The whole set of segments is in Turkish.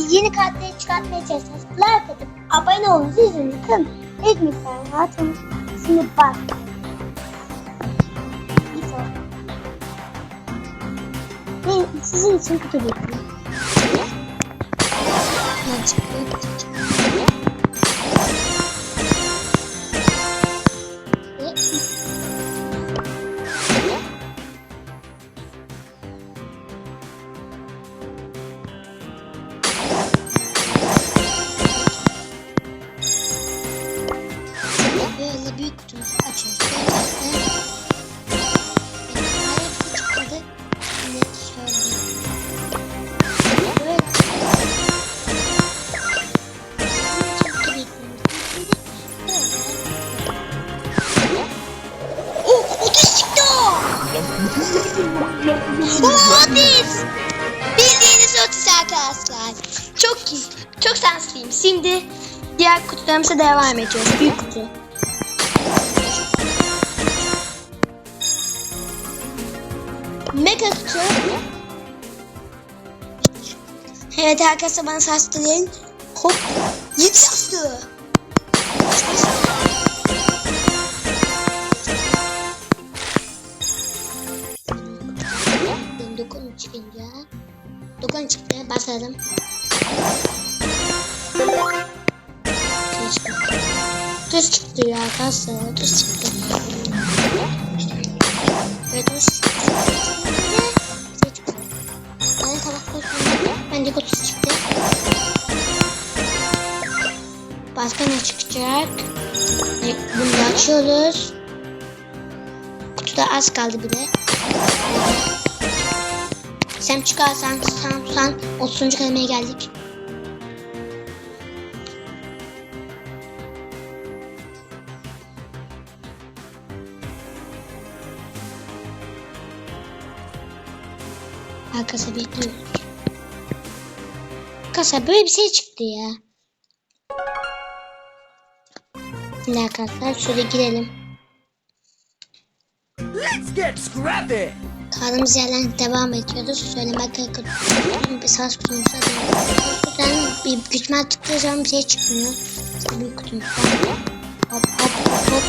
yeni kartları çıkartmaya çalışacağız. Like atıp abone olun. Sizin bakın. İlk miktarı atın. Şimdi bak. Sizin için kutu bekliyorum. Ne çıktı? Otis. Bildiğiniz Otis arkadaşlar. Çok iyi. Çok şanslıyım. Şimdi diğer kutularımıza devam ediyoruz. Büyük kutu. Mega kutu. Evet arkadaşlar bana sastırın. Hop. Yedi yastı. Çıkınca. Dokun çıktı. Basalım. Tuz çıktı. Tuz çıktı ya arkadaşlar. Tuz çıktı. Ve tuz çıktı. Şey çıktı. Bana tabak koysun. Bence tuz çıktı. Başka ne çıkacak? Bunu da açıyoruz. Kutuda az kaldı bile. Sen çıkarsan sen 30. kademeye geldik. Arkası bekliyoruz. Kasa böyle bir şey çıktı ya. Şimdi arkadaşlar şöyle girelim. Let's get scrappy! Kaldığımız yerden devam ediyoruz. Söylemek gerekiyor. Bir savaş kutumuzda Ben bir güçmen tıktığı zaman bir şey çıkmıyor. İşte büyük. Hop hop hop.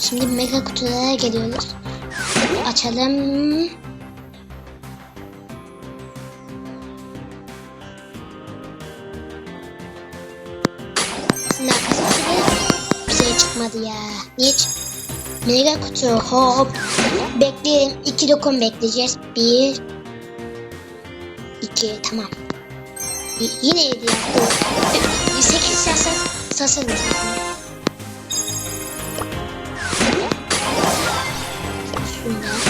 Şimdi mega kutulara geliyoruz. Açalım. Şimdi arkadaşlar bir şey çıkmadı ya. Niye çık Mega kutu hop. Bekleyelim. İki dokun bekleyeceğiz. Bir. iki tamam. Y- yine yedi yaptı. Sekiz sasa sasarız. Şundan.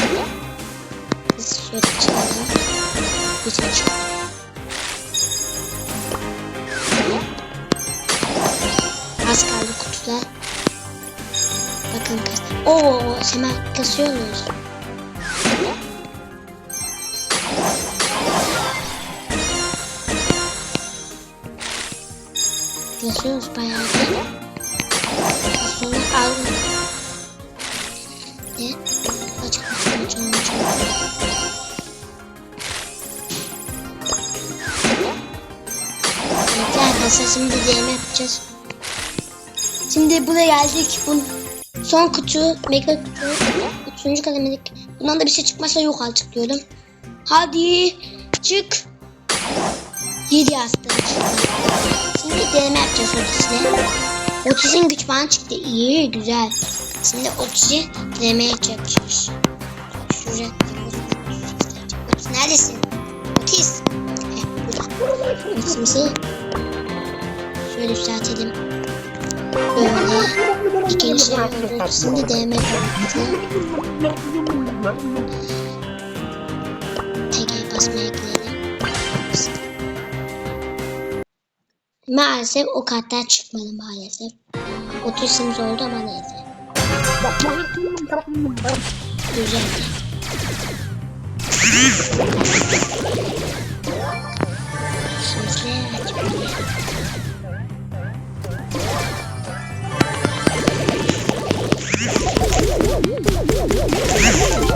Şöyle çıkalım. Güzel çıkalım. Az kaldı kutuda. Bakın kas. Oo, hemen kasıyoruz. Kasıyoruz bayağı da. Sonra aldım. Ne? Açık açık açık açık. Arkadaşlar şimdi deneme yapacağız. Şimdi buraya geldik. Bu son kutu, mega kutu. Üçüncü kademelik. Bundan da bir şey çıkmazsa yok artık diyorum. Hadi çık. Yedi çıktı. Şimdi deneme yapacağız Otis'le. Otis'in güç bana çıktı. İyi, güzel. Şimdi Otis'i deneme yapacağız. Otis neredesin? Otis. Heh, burada. Otis'imizi şöyle yükseltelim. Böyle ikinci basmaya gidelim. Maalesef o kartlar çıkmadı maalesef. Otisimiz oldu ama neyse. Güzeldi. Şimdi açmayalım.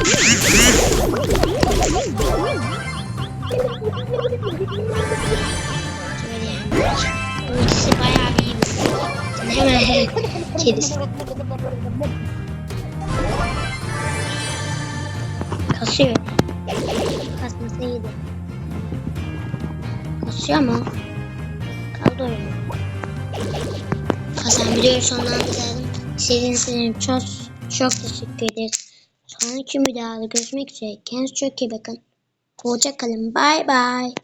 İkisi bayağı iyi hemen kedisi. Kasıyor. Kasması iyiydi. Kasıyor ama kaldı öyle. Hasan videoyu sonlandıralım. İzlediğiniz için çok çok teşekkür ederiz. Sonraki videoda görüşmek üzere. Kendinize çok iyi bakın. Hoşça kalın. Bye bye.